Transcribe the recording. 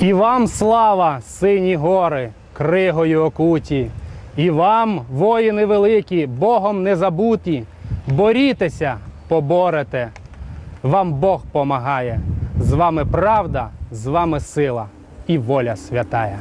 І вам слава, сині гори, кригою окуті, і вам, воїни великі, Богом не забуті, борітеся, поборете. Вам Бог помагає. З вами правда, з вами сила і воля святая.